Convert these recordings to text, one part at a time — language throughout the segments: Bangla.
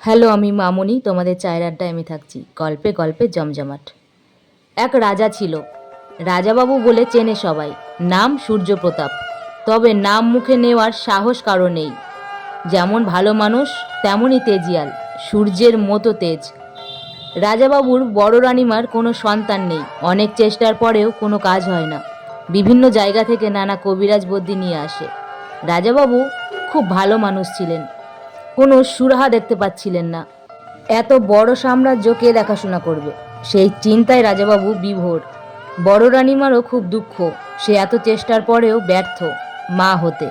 হ্যালো, আমি মামনি, তোমাদের চায়ের আড্ডায় আমি থাকছি। গল্পে গল্পে জমজমাট। এক রাজা ছিল। রাজাবাবু বলে চেনে সবাই। নাম সূর্যপ্রতাপ। তবে নাম মুখে নেওয়ার সাহস কারও নেই। যেমন ভালো মানুষ তেমনই তেজিয়াল। সূর্যের মতো তেজ। রাজাবাবুর বড় রানিমার কোনো সন্তান নেই। অনেক চেষ্টার পরেও কোনো কাজ হয় না। বিভিন্ন জায়গা থেকে নানা কবিরাজ বদ্যি নিয়ে আসে। রাজাবাবু খুব ভালো মানুষ ছিলেন। কোনো সুরাহা দেখতে পাচ্ছিলেন না। এত বড় সাম্রাজ্য কে দেখাশোনা করবে? সেই চিন্তায় রাজাবাবু বিভোর। বড় রানীমারও খুব দুঃখ, সে এত চেষ্টার পরেও ব্যর্থ মা হতে।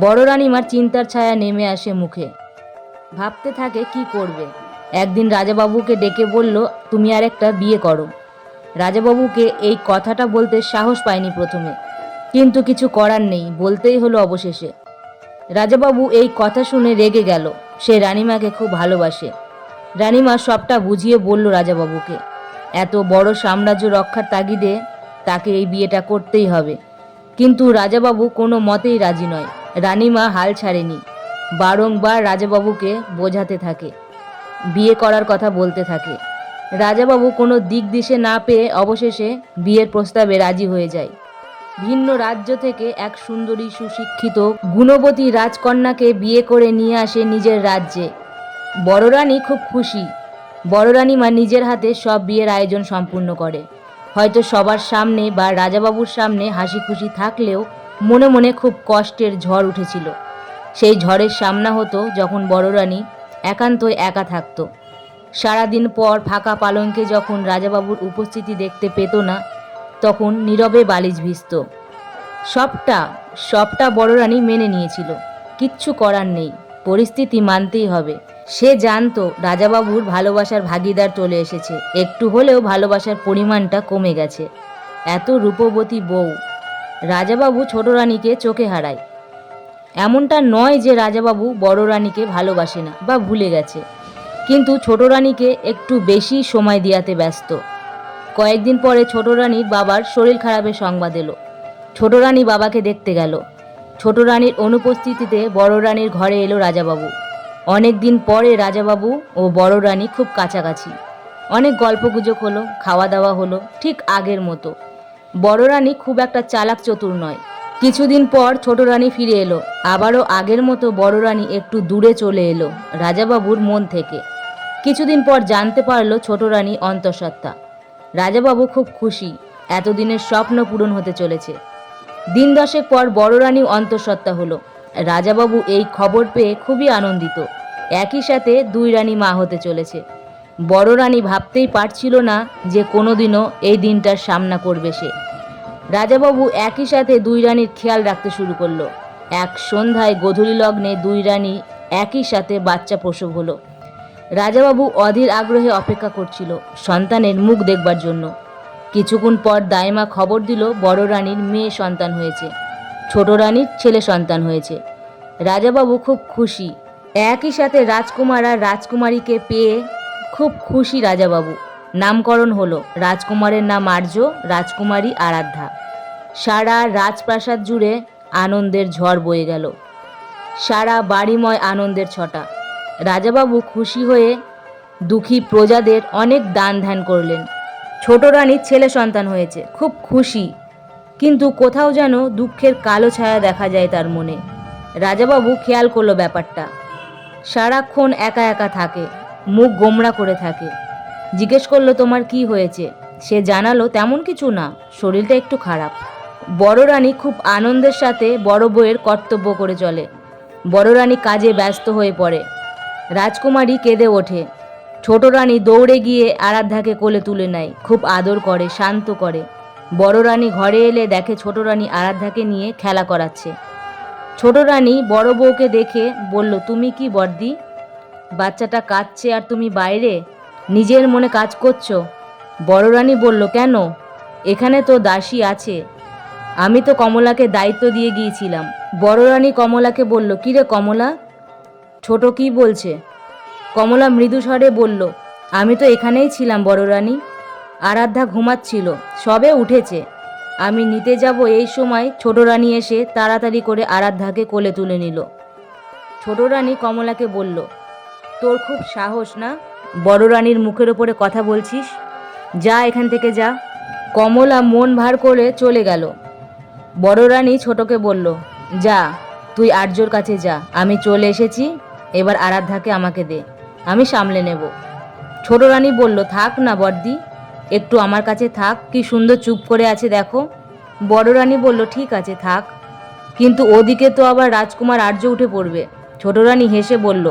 বড় রানীমার চিন্তার ছায়া নেমে আসে মুখে। ভাবতে থাকে কি করবে? একদিন রাজাবাবুকে ডেকে বলল, তুমি আর একটা বিয়ে করো। রাজাবাবুকে এই কথাটা বলতে সাহস পায়নি প্রথমে। কিন্তু কিছু করার নেই, বলতেই হলো অবশেষে। রাজাবাবু এই কথা শুনে রেগে গেল। সে রানীমাকে খুব ভালোবাসে। রানীমা সবটা বুঝিয়ে বলল রাজাবাবুকে, এত বড় সাম্রাজ্য রক্ষার তাগিদে তাকে এই বিয়েটা করতেই হবে। কিন্তু রাজাবাবু কোনো মতেই রাজি নয়। রানীমা হাল ছাড়েনি। বারংবার রাজাবাবুকে বোঝাতে থাকে, বিয়ে করার কথা বলতে থাকে। রাজাবাবু কোনো দিক দিশে না পেয়ে অবশেষে বিয়ের প্রস্তাবে রাজি হয়ে যায়। ভিন্ন রাজ্য থেকে এক সুন্দরী সুশিক্ষিত গুণবতী রাজকন্যাকে বিয়ে করে নিয়ে আসে নিজের রাজ্যে। বড় রানী খুব খুশি। বড় রানীমা নিজের হাতে সব বিয়ের আয়োজন সম্পূর্ণ করে। হয়তো সবার সামনে বা রাজাবাবুর সামনে হাসি খুশি থাকলেও মনে মনে খুব কষ্টের ঝড় উঠেছিল। সেই ঝড়ের সামনা হতো যখন বড় রানী একান্তই একা থাকতো। সারাদিন পর ফাঁকা পালঙ্কে যখন রাজাবাবুর উপস্থিতি দেখতে পেত না তখন নীরবে বালিশ ভিজত। সবটা সবটা বড় রানী মেনে নিয়েছিল। কিচ্ছু করার নেই, পরিস্থিতি মানতেই হবে। সে জানতো রাজাবাবুর ভালোবাসার ভাগিদার চলে এসেছে। একটু হলেও ভালোবাসার পরিমাণটা কমে গেছে। এত রূপবতী বউ, রাজাবাবু ছোট রানীকে চোখে হারায়। এমনটা নয় যে রাজাবাবু বড় রানীকে ভালোবাসে না বা ভুলে গেছে। কিন্তু ছোট রানীকে একটু বেশি সময় দিয়াতে ব্যস্ত। কয়েকদিন পরে ছোট রানীর বাবার শরীর খারাপের সংবাদ এলো। ছোট রানী বাবাকে দেখতে গেল। ছোট রানীর অনুপস্থিতিতে বড় রানীর ঘরে এলো রাজাবাবু। অনেক দিন পরে রাজাবাবু ও বড় রানী খুব কাছাকাছি। অনেক গল্পগুজব হলো খাওয়া দাওয়া হলো, ঠিক আগের মতো। বড় রানী খুব একটা চালাক চতুর নয়। কিছুদিন পর ছোট রানী ফিরে এলো। আবারও আগের মতো বড় রানী একটু দূরে চলে এলো রাজাবাবুর মন থেকে। কিছুদিন পর জানতে পারল ছোট রানী অন্তঃসত্ত্বা। রাজাবাবু খুব খুশি। এতদিনের স্বপ্ন পূরণ হতে চলেছে। দিন দশেক পর বড় রানী অন্তঃসত্ত্বা হলো। রাজাবাবু এই খবর পেয়ে খুবই আনন্দিত। একই সাথে দুই রানী মা হতে চলেছে। বড় রানী ভাবতেই পারছিল না যে কোনোদিনও এই দিনটার সামনা করবে সে। রাজাবাবু একই সাথে দুই রানীর খেয়াল রাখতে শুরু করল। এক সন্ধ্যায় গধূলি লগ্নে দুই রানী একই সাথে বাচ্চা প্রসব হলো। রাজাবাবু অধীর আগ্রহে অপেক্ষা করছিল, সন্তানের মুখ দেখবার জন্য। কিছুক্ষণ পর দাইমা খবর দিল, বড় রানীর মেয়ে সন্তান হয়েছে, ছোট রানীর ছেলে সন্তান হয়েছে। রাজাবাবু খুব খুশি। একই সাথে রাজকুমার আর রাজকুমারীকে পেয়ে খুব খুশি রাজাবাবু। নামকরণ হলো, রাজকুমারের নাম আর্য, রাজকুমারী আরাধ্যা। সারা রাজপ্রাসাদ জুড়ে আনন্দের ঝড় বয়ে গেল। সারা বাড়িময় আনন্দের ছটা। রাজাবাবু খুশি হয়ে দুঃখী প্রজাদের অনেক দান ধ্যান করলেন। ছোট রানীর ছেলে সন্তান হয়েছে, খুব খুশি। কিন্তু কোথাও যেন দুঃখের কালো ছায়া দেখা যায় তার মনে। রাজাবাবু খেয়াল করল ব্যাপারটা। সারাক্ষণ একা একা থাকে, মুখ গোমড়া করে থাকে। জিজ্ঞেস করল, তোমার কি হয়েছে? সে জানালো, তেমন কিছু না, শরীরটা একটু খারাপ। বড় রানী খুব আনন্দের সাথে বড় বউয়ের কর্তব্য করে চলে। বড় রানী কাজে ব্যস্ত হয়ে পড়ে। রাজকুমারী কেঁদে ওঠে। ছোট রানী দৌড়ে গিয়ে আরাধ্যাকে কোলে তুলে নেয়, খুব আদর করে, শান্ত করে। বড় রানী ঘরে এলে দেখে ছোট রানী আরাধ্যাকে নিয়ে খেলা করাচ্ছে। ছোট রানী বড় বউকে দেখে বলল, তুমি কি বর্দি? বাচ্চাটা কাঁদছে আর তুমি বাইরে? নিজের মনে কাজ করছ? বড় রানী বলল, কেন? এখানে তো দাসী আছে। আমি তো কমলাকে দায়িত্ব দিয়ে গিয়েছিলাম। বড় রানী কমলাকে বলল কিরে কমলা? ছোট কি বলছে? কমলা মৃদু স্বরে বলল, আমি তো এখানেই ছিলাম, বড় রানী। আরাধ্যা ঘুমাচ্ছিল, সবে উঠেছে। আমি নিতে যাব এই সময়। ছোট রানী এসে তাড়াতাড়ি করে আরাধ্যাকে কোলে তুলে নিল। ছোট রানী কমলাকে বলল, তোর খুব সাহস না? বড় রানীর মুখের ওপরে কথা বলছিস? যা এখান থেকে যা। কমলা মন ভার করে চলে গেল। বড় রানী ছোটকে বলল, যা, তুই আর্যর কাছে যা। আমি চলে এসেছি। এবার আরাধ্যাকে আমাকে দে, আমি সামলে নেব। ছোট রানী বলল, থাক না বর্দি একটু আমার কাছে থাক, কি সুন্দর চুপ করে আছে দেখো। বড় রানী বলল, ঠিক আছে, থাক। কিন্তু ওদিকে তো আবার রাজকুমার আর্য উঠে পড়বে। ছোট রানী হেসে বলল,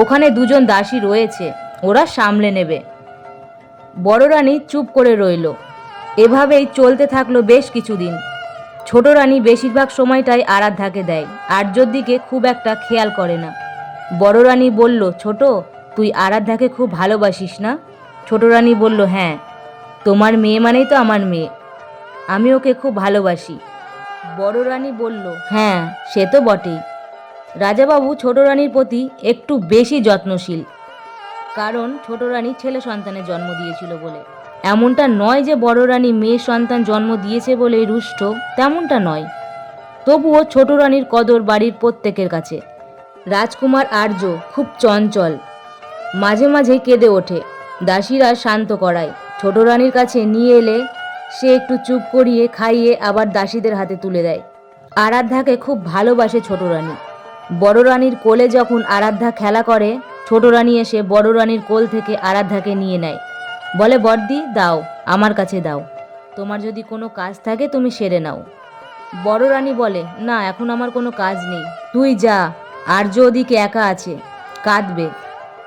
ওখানে দুজন দাসী রয়েছে, ওরা সামলে নেবে। বড় রানী চুপ করে রইল। এভাবেই চলতে থাকল বেশ কিছুদিন। ছোট রানী বেশিরভাগ সময়টাই আরাধ্যাকে দেয়, আর্যর দিকে খুব একটা খেয়াল করে না। বড় রানী বলল, ছোট, তুই আরাধ্যাকে খুব ভালোবাসিস না? ছোট রানী বলল হ্যাঁ তোমার মেয়ে মানেই তো আমার মেয়ে। আমি ওকে খুব ভালোবাসি। বড় রানী বলল হ্যাঁ সে তো বটেই। রাজাবাবু ছোট রানীর প্রতি একটু বেশি যত্নশীল, কারণ ছোট রানী ছেলে সন্তানের জন্ম দিয়েছিল বলে। এমনটা নয় যে বড় রানী মেয়ে সন্তান জন্ম দিয়েছে বলে রুষ্ট, তেমনটা নয়। তবুও ছোট রানীর কদর বাড়ির প্রত্যেকের কাছে। রাজকুমার আর্য খুব চঞ্চল। মাঝে মাঝে কেঁদে ওঠে। দাসীরা শান্ত করায়। ছোট রানীর কাছে নিয়ে এলে সে একটু চুপ করিয়ে খাইয়ে আবার দাসীদের হাতে তুলে দেয়। আরাধ্যাকে খুব ভালোবাসে ছোট রানী। বড় রানীর কোলে যখন আরাধ্যা খেলা করে, ছোট রানী এসে বড় রানীর কোল থেকে আরাধ্যাকে নিয়ে নেয়। বলে, বর্দি, দাও, আমার কাছে দাও। তোমার যদি কোনো কাজ থাকে তুমি সেরে নাও। বড় রানী বলে, না, এখন আমার কোনো কাজ নেই। তুই যা আর্য ওদিকে একা আছে, কাঁদবে।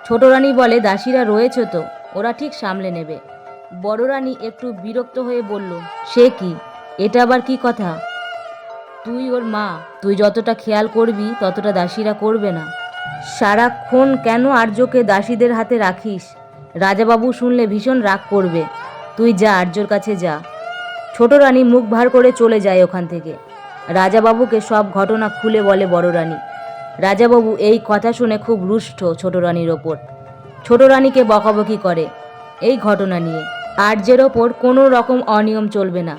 ছোট রানী বলে, দাসীরা রয়েছে তো, ওরা ঠিক সামলে নেবে। বড় রানী একটু বিরক্ত হয়ে বলল, সে কি? এটা আবার কি কথা? তুই ওর মা, তুই যতটা খেয়াল করবি, ততটা দাসীরা করবে না। সারাক্ষণ কেন আর্যকে দাসীদের হাতে রাখিস? রাজাবাবু শুনলে ভীষণ রাগ করবে। তুই যা, আর্যর কাছে যা। ছোট রানী মুখ ভার করে চলে যায় ওখান থেকে। রাজাবাবুকে সব ঘটনা খুলে বলে বড় রানী। রাজাবাবু এই কথা শুনে খুব রুষ্ট ছোট রানীর ওপর। ছোট রানীকে বকাবকি করে এই ঘটনা নিয়ে। আর্যের ওপর কোনো রকম অনিয়ম চলবে না।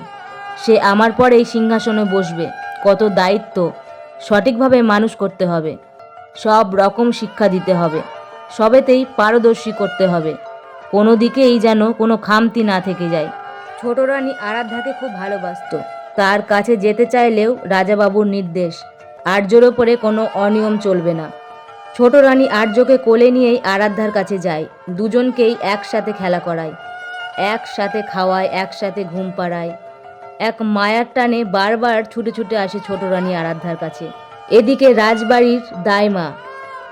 সে আমার পরেই সিংহাসনে বসবে। কত দায়িত্ব সঠিকভাবে মানুষ করতে হবে। সব রকম শিক্ষা দিতে হবে। সবেতেই পারদর্শী করতে হবে। কোনো দিকেই যেন কোনো খামতি না থেকে যায়। ছোট রানী আরাধ্যাকে খুব ভালোবাসত। তার কাছে যেতে চাইলেও রাজাবাবুর নির্দেশ আর্যর ওপরে কোনো অনিয়ম চলবে না। ছোট রানী আর্যকে কোলে নিয়েই আরাধ্যার কাছে যায়। দুজনকেই একসাথে খেলা করায়। একসাথে খাওয়ায়, একসাথে ঘুম পাড়ায়। এক মায়ার টানে বারবার ছুটে ছুটে আসে ছোট রানী আরাধ্যার কাছে। এদিকে রাজবাড়ির দাইমা,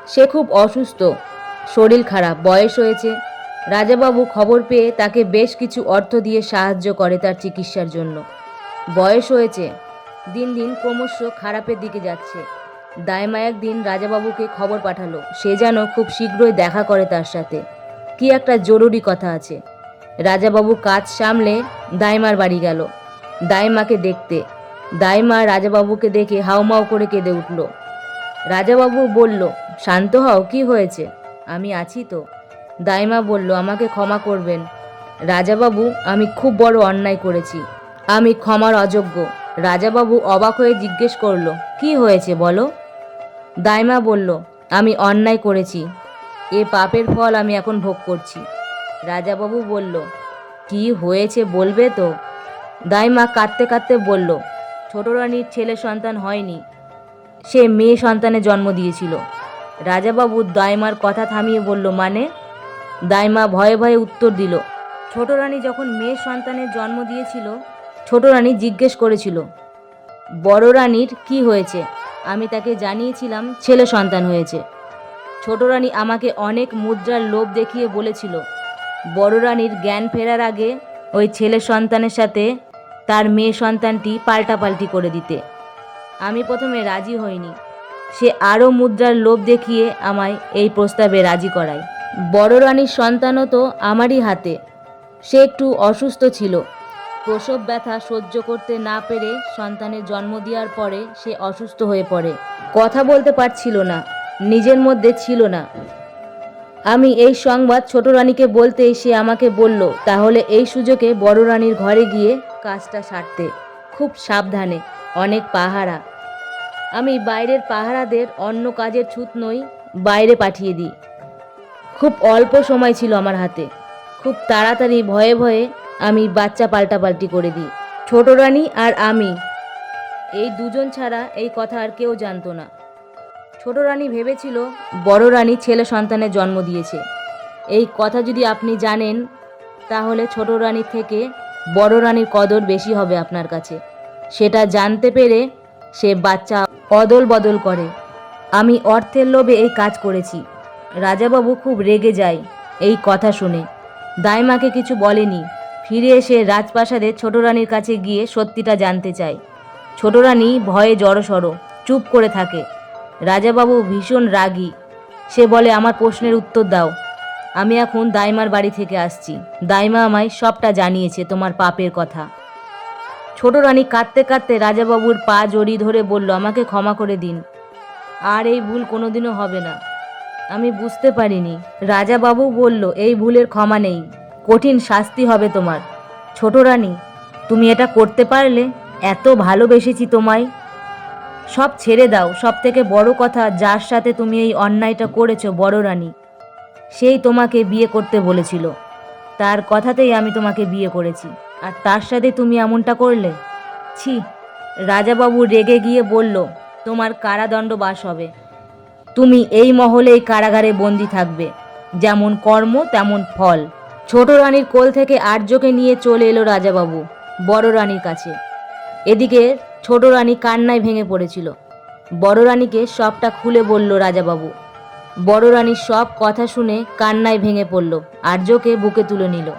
সে খুব অসুস্থ, শরীর খারাপ, বয়স হয়েছে। রাজাবাবু খবর পেয়ে তাকে বেশ কিছু অর্থ দিয়ে সাহায্য করে তার চিকিৎসার জন্য। বয়স হয়েছে দিন দিন ক্রমশ খারাপের দিকে যাচ্ছে। দাইমা একদিন রাজাবাবুকে খবর পাঠালো। সে যেন খুব শীঘ্রই দেখা করে তার সাথে। কি একটা জরুরি কথা আছে। রাজাবাবু কাজ সামলে দাইমার বাড়ি গেল। দাইমাকে দেখতে। দাইমা রাজাবাবুকে দেখে হাউমাউ করে কেঁদে উঠল। রাজাবাবু বলল, শান্ত হও, কি হয়েছে? আমি আছি তো। দাইমা বলল, আমাকে ক্ষমা করবেন। রাজাবাবু, আমি খুব বড় অন্যায় করেছি। আমি ক্ষমার অযোগ্য। রাজাবাবু অবাক হয়ে জিজ্ঞেস করল, কি হয়েছে বলো? দাইমা বলল, আমি অন্যায় করেছি। এ পাপের ফল আমি এখন ভোগ করছি। রাজাবাবু বলল, কি হয়েছে বলবে তো? দাইমা কাঁদতে কাঁদতে বলল ছোট রানীর ছেলে সন্তান হয়নি। সে মেয়ে সন্তানের জন্ম দিয়েছিল। রাজাবাবু দাইমার কথা থামিয়ে বলল মানে? দাইমা ভয়ে ভয়ে উত্তর দিল ছোট রানী যখন মেয়ে সন্তানের জন্ম দিয়েছিল ছোট রানী জিজ্ঞেস করেছিল, বড় রানীর কি হয়েছে? আমি তাকে জানিয়েছিলাম ছেলে সন্তান হয়েছে। ছোট রানী আমাকে অনেক মুদ্রার লোভ দেখিয়ে বলেছিল, বড় রানীর জ্ঞান ফেরার আগে ওই ছেলে সন্তানের সাথে তার মেয়ে সন্তানটি পাল্টাপাল্টি করে দিতে। আমি প্রথমে রাজি হইনি। সে আরও মুদ্রার লোভ দেখিয়ে আমায় এই প্রস্তাবে রাজি করায়। বড় রানীর সন্তানও তো আমারই হাতে। সে একটু অসুস্থ ছিল। প্রসব ব্যথা সহ্য করতে না পেরে সন্তানের জন্ম দেওয়ার পরে সে অসুস্থ হয়ে পড়ে। কথা বলতে পারছিল না, নিজের মধ্যে ছিল না। আমি এই সংবাদ ছোট রানীকে বলতেই সে আমাকে বলল, তাহলে এই সুযোগে বড় রানীর ঘরে গিয়ে কাজটা সারতে। খুব সাবধানে, অনেক পাহারা। আমি বাইরের পাহারাদের অন্য কাজের ছুত নই, বাইরে পাঠিয়ে দিই। খুব অল্প সময় ছিল আমার হাতে। খুব তাড়াতাড়ি ভয়ে ভয়ে আমি বাচ্চা পাল্টাপাল্টি করে দিই। ছোট রানী আর আমি। এই দুজন ছাড়া এই কথা আর কেউ জানতো না। ছোট রানী ভেবেছিল, বড় রানী ছেলে সন্তানের জন্ম দিয়েছে। এই কথা যদি আপনি জানেন, তাহলে ছোট রানীর থেকে বড় রানীর কদর বেশি হবে আপনার কাছে। সেটা জানতে পেরে সে বাচ্চা অদল বদল করে। আমি অর্থের লোভে এই কাজ করেছি। রাজাবাবু খুব রেগে যায় এই কথা শুনে। দাইমাকে কিছু বলেনি। ফিরে এসে রাজপ্রাসাদে ছোট রানীর কাছে গিয়ে সত্যিটা জানতে চায়। ছোট রানী ভয়ে জড়সড়, চুপ করে থাকে। রাজাবাবু ভীষণ রাগী। সে বলে, আমার প্রশ্নের উত্তর দাও। আমি এখন দাইমার বাড়ি থেকে আসছি। দাইমা আমায় সবটা জানিয়েছে তোমার পাপের কথা। ছোট রানী কাঁদতে কাঁদতে রাজাবাবুর পা জড়িয়ে ধরে বলল, আমাকে ক্ষমা করে দিন। আর এই ভুল কোনোদিনও হবে না। আমি বুঝতে পারিনি। রাজাবাবু বলল, এই ভুলের ক্ষমা নেই। কঠিন শাস্তি হবে তোমার। ছোট রানী, তুমি এটা করতে পারলে এত ভালোবেসেছি তোমায়। সব ছেড়ে দাও, সব থেকে বড় কথা যার সাথে তুমি এই অন্যায়টা করেছ, বড় রানী, সেই তোমাকে বিয়ে করতে বলেছিল। তার কথাতেই আমি তোমাকে বিয়ে করেছি। আর তার সাথে তুমি এমনটা করলে? ছি, রাজাবাবু রেগে গিয়ে বলল, তোমার কারাদণ্ড বাস হবে। তুমি এই মহলেই কারাগারে বন্দি থাকবে। যেমন কর্ম, তেমন ফল। ছোট রানীর কোল থেকে আর্যকে নিয়ে চলে এলো রাজাবাবু, বড় রানীর কাছে। এদিকে ছোট রানী কান্নায় ভেঙে পড়েছিল। বড় রানীকে সবটা খুলে বলল রাজাবাবু। বড় রানীর সব কথা শুনে কান্নায় ভেঙে পড়ল, আর্যকে বুকে তুলে নিল।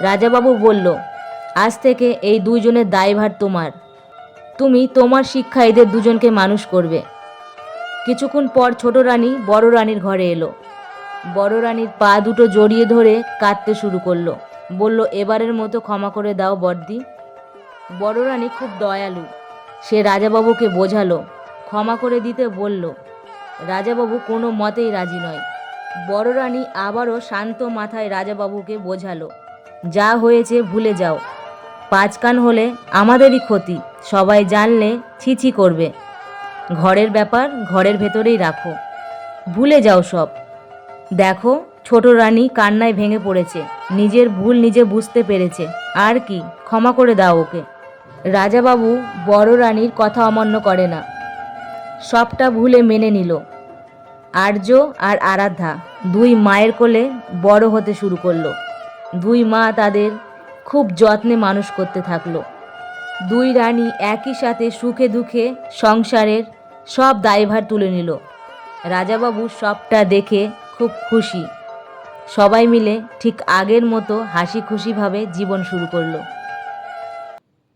রাজাবাবু বলল, আজ থেকে এই দুইজনের দায়ভার তোমার। তুমি তোমার শিক্ষা এদের দুজনকে মানুষ করবে। কিছুক্ষণ পর ছোট রানী বড় রানীর ঘরে এলো। বড় রানীর পা দুটো জড়িয়ে ধরে কাঁদতে শুরু করল। বলল, এবারের মতো ক্ষমা করে দাও বর্দি বড় রানী খুব দয়ালু। সে রাজাবাবুকে বোঝালো, ক্ষমা করে দিতে বলল, রাজাবাবু কোনো মতেই রাজি নয়। বড় রানী আবারও শান্ত মাথায় রাজাবাবুকে বোঝালো, যা হয়েছে ভুলে যাও। পাঁচ কান হলে আমাদেরই ক্ষতি, সবাই জানলে ছিছি করবে। ঘরের ব্যাপার ঘরের ভেতরেই রাখো। ভুলে যাও সব। দেখো, ছোট রানী কান্নায় ভেঙে পড়েছে। নিজের ভুল নিজে বুঝতে পেরেছে। আর কি, ক্ষমা করে দাও ওকে। রাজাবাবু বড় রানীর কথা অমান্য করে না। সবটা ভুলে মেনে নিল। আর্য আর আরাধ্যা দুই মায়ের কোলে বড় হতে শুরু করল। দুই মা তাদের খুব যত্নে মানুষ করতে থাকল। দুই রানী একই সাথে সুখে দুঃখে সংসারের সব দায়ভার তুলে নিল। রাজাবাবু সবটা দেখে খুব খুশি। সবাই মিলে ঠিক আগের মতো হাসি খুশিভাবে জীবন শুরু করল।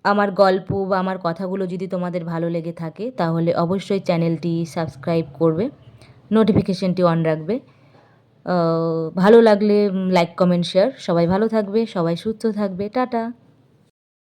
আমার গল্প বা আমার কথাগুলো যদি তোমাদের ভালো লেগে থাকে, তাহলে অবশ্যই চ্যানেলটি সাবস্ক্রাইব করবে, নোটিফিকেশনটি অন রাখবে। ভালো লাগলে লাইক, কমেন্ট, শেয়ার। সবাই ভালো থাকবে, সবাই সুস্থ থাকবে। টাটা।